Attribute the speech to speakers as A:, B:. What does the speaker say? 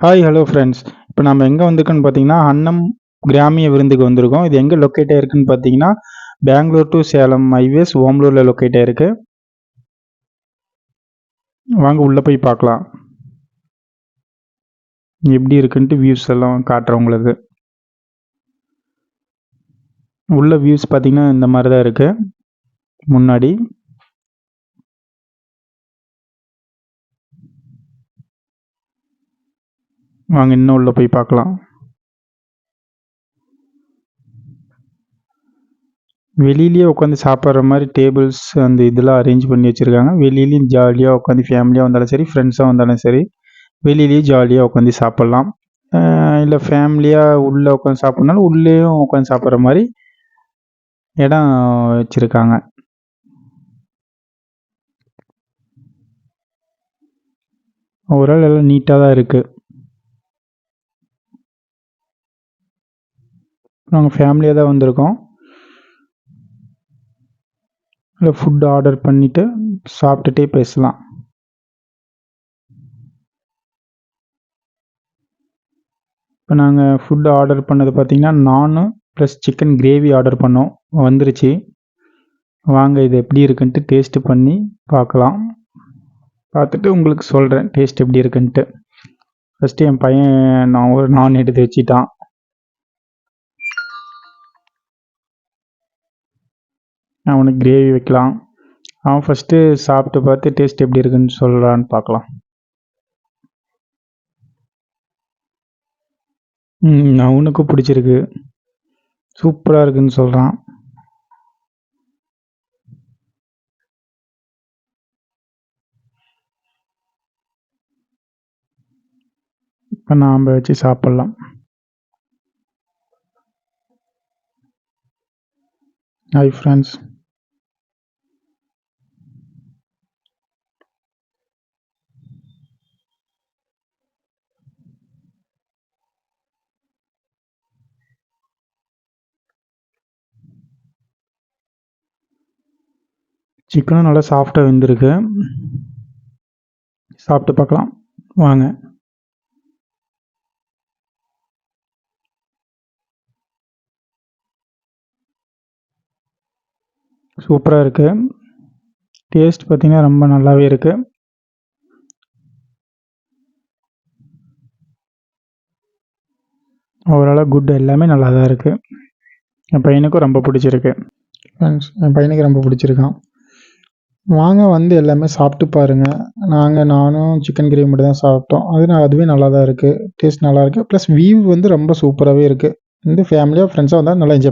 A: Hi hello friends இப்போ நம்ம எங்கே வந்திருக்கோன்னு பார்த்தீங்கன்னா அன்னம் கிராமிய விருந்துக்கு வந்திருக்கோம். இது எங்கே லொக்கேட் ஆயிருக்குன்னு பார்த்தீங்கன்னா பெங்களூர் டு சேலம் ஹைவேஸ் ஓம்லூரில் லொக்கேட் ஆயிருக்கு. வாங்க உள்ளே போய் பார்க்கலாம். எப்படி இருக்குன்ட்டு வியூஸ் எல்லாம் காட்டுறேன் உங்களுக்கு. உள்ள வியூஸ் பார்த்தீங்கன்னா இந்த மாதிரி தான் இருக்குது முன்னாடி வாங்க இன்னும் உள்ளே போய் பார்க்கலாம். வெளியிலேயே உட்காந்து சாப்பிட்ற மாதிரி டேபிள்ஸ் அந்த இதெல்லாம் அரேஞ்ச் பண்ணி வச்சுருக்காங்க. வெளியிலையும் ஜாலியாக உட்காந்து ஃபேமிலியாக வந்தாலும் சரி ஃப்ரெண்ட்ஸாக வந்தாலும் சரி வெளியிலேயே ஜாலியாக உட்காந்து சாப்பிட்லாம். இல்லை ஃபேமிலியாக உள்ளே உட்காந்து சாப்பிட்னாலும் உள்ளேயும் உட்காந்து சாப்பிட்ற மாதிரி இடம் வச்சுருக்காங்க. ஓவரால் எல்லாம் நீட்டாக தான் இருக்குது நாங்கள் ஃபேமிலியாக தான் வந்திருக்கோம். இல்லை ஃபுட் ஆர்டர் பண்ணிவிட்டு சாப்பிட்டுட்டே பேசலாம். இப்போ நாங்கள் ஃபுட் ஆர்டர் பண்ணது பார்த்திங்கன்னா நானும் ப்ளஸ் சிக்கன் கிரேவி ஆர்டர் பண்ணோம். வந்துருச்சு. வாங்க இது எப்படி இருக்குன்ட்டு டேஸ்ட்டு பண்ணி பார்க்கலாம். பார்த்துட்டு உங்களுக்கு சொல்கிறேன் டேஸ்ட் எப்படி இருக்குன்ட்டு. ஃபஸ்ட்டு என் பையன் நான் ஒரு நான் எடுத்து வச்சிட்டான். அவனுக்கு கிரேவி வைக்கலாம். அவன் ஃபஸ்ட்டு சாப்பிட்டு பார்த்து டேஸ்ட் எப்படி இருக்குன்னு சொல்கிறான்னு பார்க்கலாம். அவனுக்கு பிடிச்சிருக்கு. சூப்பராக இருக்குன்னு சொல்கிறான் இப்போ நாம் வச்சு சாப்பிட்லாம். ஹாய் ஃப்ரெண்ட்ஸ் சிக்கனும் நல்லா சாஃப்டாக வெந்திருக்கு. சாப்பிட்டு பார்க்கலாம். வாங்க. சூப்பராக இருக்குது டேஸ்ட் பார்த்திங்கன்னா ரொம்ப நல்லாவே இருக்குது ஓவராலாக குட் எல்லாமே நல்லா தான் இருக்குது என் பையனுக்கும் ரொம்ப பிடிச்சிருக்கு. என் பையனுக்கு ரொம்ப பிடிச்சிருக்கான். வாங்க வந்து எல்லாமே சாப்பிட்டு பாருங்கள் நாங்கள் நானும் சிக்கன் கிரேவி மட்டும் தான் சாப்பிட்டோம். அது நான் அதுவே நல்லா தான் இருக்குது டேஸ்ட் நல்லா இருக்குது ப்ளஸ் வியூ வந்து ரொம்ப சூப்பராகவே இருக்குது வந்து ஃபேமிலியாக ஃப்ரெண்ட்ஸாக வந்தால் நல்லா என்ஜாய்